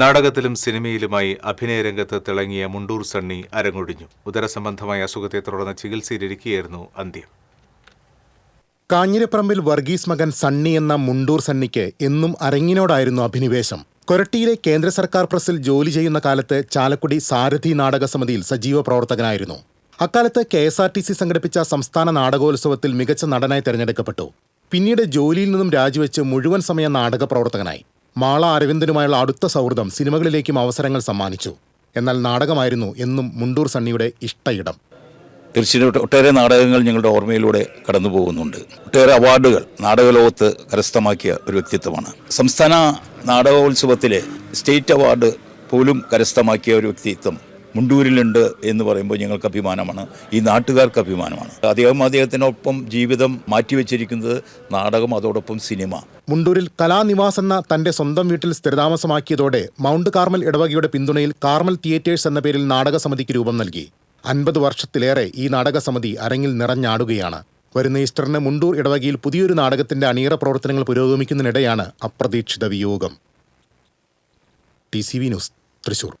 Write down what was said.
നാടകത്തിലും സിനിമയിലുമായി അഭിനയ അഭിനയരംഗത്ത് തിളങ്ങിയ മുണ്ടൂർ സണ്ണി അരങ്ങൊഴിഞ്ഞു ഉദരസംബന്ധമായ അസുഖത്തെ തുടർന്ന് ചികിത്സയിലിരിക്കുകയായിരുന്നു അന്ത്യം. കാഞ്ഞിരപ്പറമ്പിൽ വർഗീസ് മകൻ സണ്ണി എന്ന മുണ്ടൂർ സണ്ണിക്ക് എന്നും അരങ്ങിനോടായിരുന്നു അഭിനിവേശം. കൊരട്ടിയിലെ കേന്ദ്ര സർക്കാർ പ്രസിൽ ജോലി ചെയ്യുന്ന കാലത്ത് ചാലക്കുടി സാരഥി നാടക സമിതിയിൽ സജീവ പ്രവർത്തകനായിരുന്നു. അക്കാലത്ത് K S R T C സംഘടിപ്പിച്ച സംസ്ഥാന നാടകോത്സവത്തിൽ മികച്ച നടനായി തെരഞ്ഞെടുക്കപ്പെട്ടു. പിന്നീട് ജോലിയിൽ നിന്നും രാജിവെച്ച് മുഴുവൻ സമയ നാടക പ്രവർത്തകനായി. മാള അരവിന്ദനുമായുള്ള അടുത്ത സൗഹൃദം സിനിമകളിലേക്കും അവസരങ്ങൾ സമ്മാനിച്ചു. എന്നാൽ നാടകമായിരുന്നു എന്നും മുണ്ടൂർ സണ്ണിയുടെ ഇഷ്ടയിടം. തീർച്ചയായിട്ടും ഒട്ടേറെ നാടകങ്ങൾ ഞങ്ങളുടെ ഓർമ്മയിലൂടെ കടന്നു പോകുന്നുണ്ട്. ഒട്ടേറെ അവാർഡുകൾ നാടകലോകത്ത് കരസ്ഥമാക്കിയ ഒരു വ്യക്തിത്വമാണ്. സംസ്ഥാന നാടകോത്സവത്തിലെ സ്റ്റേറ്റ് അവാർഡ് പോലും കരസ്ഥമാക്കിയ ഒരു വ്യക്തിത്വം മുണ്ടൂരിലുണ്ട് എന്ന് പറയുമ്പോൾ ഞങ്ങൾക്ക് അഭിമാനമാണ്. ഈ നാട്ടുകാർക്ക് അഭിമാനമാണ്. അദ്ദേഹം അദ്ദേഹത്തിനൊപ്പം ജീവിതം മാറ്റിവെച്ചിരിക്കുന്നത് നാടകം അതോടൊപ്പം സിനിമ. മുണ്ടൂരിൽ കലാനിവാസ് എന്ന തന്റെ സ്വന്തം വീട്ടിൽ സ്ഥിരതാമസമാക്കിയതോടെ മൗണ്ട് കാർമൽ ഇടവകയുടെ പിന്തുണയിൽ കാർമൽ തിയേറ്റേഴ്സ് എന്ന പേരിൽ നാടക സമിതിക്ക് രൂപം നൽകി. അൻപത് വർഷത്തിലേറെ ഈ നാടക സമിതി അരങ്ങിൽ നിറഞ്ഞാടുകയാണ്. വരുന്ന ഈസ്റ്ററിന് മുണ്ടൂർ ഇടവകയിൽ പുതിയൊരു നാടകത്തിന്റെ അണിയറ പ്രവർത്തനങ്ങൾ പുരോഗമിക്കുന്നതിനിടെയാണ് അപ്രതീക്ഷിത വിയോഗം. T C V news Thrissur.